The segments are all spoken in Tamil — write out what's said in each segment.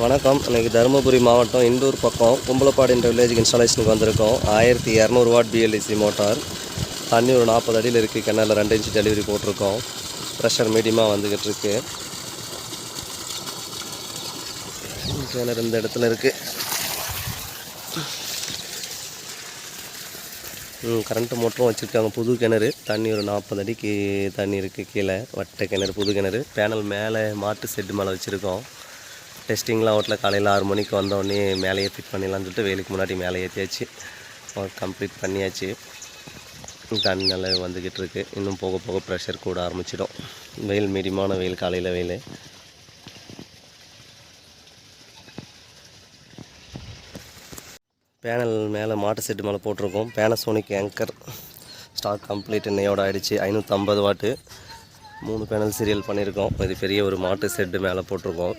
வணக்கம். இன்னைக்கு தருமபுரி மாவட்டம் இண்டூர் பக்கம் கும்பலப்பாடு என்ற வில்லேஜுக்கு இன்ஸ்டாலேஷனுக்கு வந்திருக்கோம். ஆயிரத்தி இரநூறு வாட் பிஎல்டிசி மோட்டார் தண்ணி ஒரு நாற்பது அடியில் இருக்குது கிணறுல ரெண்டு இன்ச்சு டெலிவரி போட்டிருக்கோம். ப்ரெஷர் மீடியமாக வந்துக்கிட்டு இருக்கு. கிணறு இந்த இடத்துல இருக்குது கரண்ட்டு மோட்டரும் வச்சுருக்காங்க. புது கிணறு. தண்ணி ஒரு நாற்பது அடிக்கு தண்ணி இருக்குது கீழே வட்ட கிணறு புது கிணறு. பேனல் மேலே மாட்டு செட்டு மேலே வச்சுருக்கோம். டெஸ்டிங்லாம் ஓட்டில் காலையில் ஆறு மணிக்கு வந்தோடனே மேலேயே ஃபிட் பண்ணிடலாம்னு சொல்லிட்டு வெயிலுக்கு முன்னாடி மேலே ஏற்றியாச்சு ஒர்க் கம்ப்ளீட் பண்ணியாச்சு. தண்ணி நல்லா வந்துக்கிட்டு இருக்குது இன்னும் போக போக ப்ரெஷர் கூட ஆரம்பிச்சிடும். வெயில் மீடியமான வெயில் காலையில் வெயில். பேனல் மேலே மாட்டு செட்டு மேலே போட்டிருக்கோம். பேனசோனிக் ஏங்கர் ஸ்டாக் கம்ப்ளீட் இன்னையோட ஆயிடுச்சு. ஐநூற்றம்பது வாட்டு. மூணு பேனல் சீரியல் பண்ணியிருக்கோம். இது பெரிய ஒரு மாட்டு செட்டு மேலே போட்டிருக்கோம்.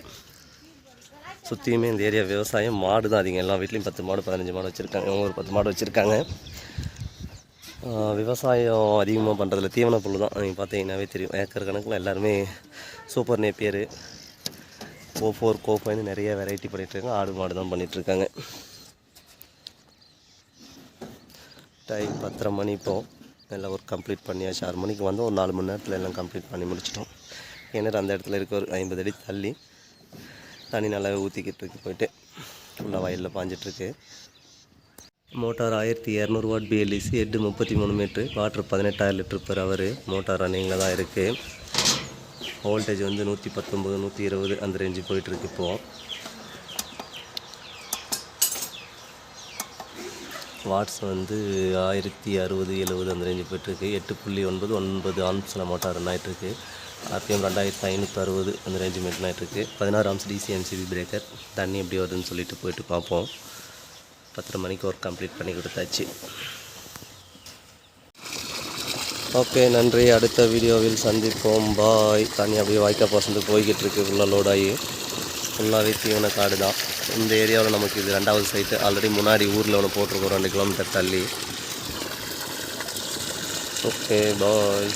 சுற்றியுமே இந்த ஏரியா விவசாயம் மாடு தான் அதிகம். எல்லா வீட்லேயும் பத்து மாடு பதினஞ்சு மாடு வச்சுருக்காங்க. இவங்க ஒரு பத்து மாடு வச்சுருக்காங்க. விவசாயம் அதிகமாக பண்ணுறதுல தீவன புல் தான். நீங்கள் பார்த்தீங்கன்னாவே தெரியும். ஏக்கர் கணக்கில் எல்லாருமே சூப்பர் நேப்பியரு. கோ ஃபோர் கோ ஃபைவ்னு நிறைய வெரைட்டி பண்ணிகிட்ருக்காங்க ஆடு மாடு தான் பண்ணிகிட்ருக்காங்க டைம் பத்தரை மணி இப்போ. எல்லாம் ஒர்க் கம்ப்ளீட் பண்ணியாச்சு. ஆறு மணிக்கு வந்து ஒரு நாலு மணி நேரத்தில் எல்லாம் கம்ப்ளீட் பண்ணி முடிச்சிட்டோம். கிணறு அந்த இடத்துல இருக்க. ஒரு ஐம்பது அடி தள்ளி. தண்ணி நல்லாவே ஊற்றிக்கிட்டு இருக்கு போயிட்டு. ஃபுல்லாக வயலில் பாஞ்சிட்ருக்கு மோட்டார் ஆயிரத்தி இரநூறு வாட் பிஎல்இசி எட்டு முப்பத்தி மூணு மீட்ரு வாட்ரு பதினெட்டாயிரம் லிட்டர் பெர் அவர். மோட்டார் ரன்னிங்கில் தான் இருக்குது வோல்டேஜ் வந்து நூற்றி பத்தொம்பது நூற்றி இருபது அந்த ரேஞ்சு போயிட்டுருக்கு இப்போது வாட்ஸ் வந்து ஆயிரத்தி அறுபது எழுபது அந்த ரேஞ்சு போயிட்டுருக்கு. எட்டு புள்ளி ஒன்பது ஒன்பது ஆம்ஸில் மோட்டார் ரன் ஆகிட்டுருக்கு ஆர்பிஎம் ரெண்டாயிரத்தி ஐநூற்றி அறுபது அந்த ரேஞ்சு மெயின்டைன் ஆகிட்டுருக்கு பதினாறு ஆம்ஸ் டிசிஎம்சிபி பிரேக்கர் தண்ணி எப்படி வருதுன்னு சொல்லிட்டு போயிட்டு பார்ப்போம். பத்தரை மணிக்கு ஒர்க் கம்ப்ளீட் பண்ணி கொடுத்தாச்சு. ஓகே நன்றி. அடுத்த வீடியோவில் சந்திப்போம். பாய் தண்ணி அப்படியே வாய்க்கா பசந்து போய்கிட்டு இருக்கு. ஃபுல்லாக லோடாகி ஃபுல்லாகவே தீவன காடு தான். இந்த ஏரியாவில் நமக்கு இது ரெண்டாவது சைட்டு ஆல்ரெடி முன்னாடி ஊரில் ஒன்று போட்டிருக்கோம் ரெண்டு கிலோமீட்டர் தள்ளி. Okay bye